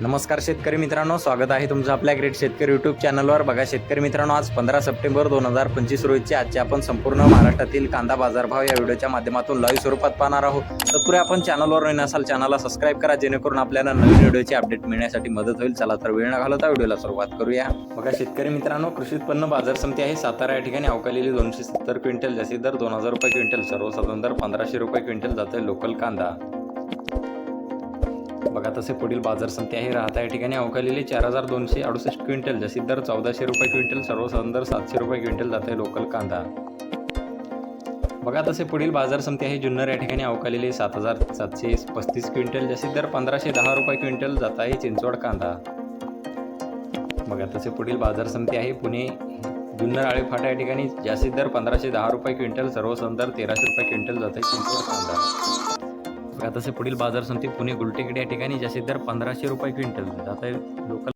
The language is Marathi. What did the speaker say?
नमस्कार शेतकरी मित्रांनो स्वागत आहे तुमचं आपल्या ग्रेट शेतकरी यूट्यूब चॅनलवर बघा शेतकरी मित्रांनो आज पंधरा सप्टेंबर दोन हजार पंचवीस रोजीचे आजचे आपण संपूर्ण महाराष्ट्रातील कांदा बाजारभाव या व्हिडिओच्या माध्यमातून लाईव्ह स्वरूपात पाहणार आहोत. तत्पूर्वी आपण चॅनलवर नवीन असाल चॅनलला सबस्क्राईब करा जेणेकरून आपल्याला नवीन व्हिडिओची अपडेट मिळण्यासाठी मदत होईल. चला तर वेळ न घालवता व्हिडिओला सुरुवात करूया. बघा शेतकरी मित्रांनो कृषी उत्पन्न बाजार समिती आहे. सातारा या ठिकाणी अवकालेली दोनशे सत्तर क्विंटल जास्तीत दर दोन हजार रुपये क्विंटल सर्वसाधारण दर पंधराशे रुपये क्विंटल जाते लोकल कांदा. बघा तसे पुढील बाजार समिती आहे राहता या ठिकाणी अवकालेले चार हजार दोनशे अडुसष्ट क्विंटल जशी दर चौदाशे रुपये क्विंटल सर्वसाधारण दर सातशे रुपये क्विंटल जात आहे लोकल कांदा. बघा तसे पुढील बाजार समिती आहे जुन्नर या ठिकाणी अवकालेले सात हजार सातशे पस्तीस क्विंटल जशी दर पंधराशे दहा रुपये क्विंटल जात आहे चिंचवड कांदा. बघा तसे पुढील बाजार समिती आहे पुणे जुन्नर आळे फाटा या ठिकाणी जास्तीत दर पंधराशे दहा रुपये क्विंटल सर्वसाधारण दर तेराशे रुपये क्विंटल जात आहे चिंचवड कांदा. आता तसे पुढील बाजार समिती पुणे गुलटेकडे या ठिकाणी जास्तीत दर पंधराशे रुपये क्विंटल आता आहे. लोकल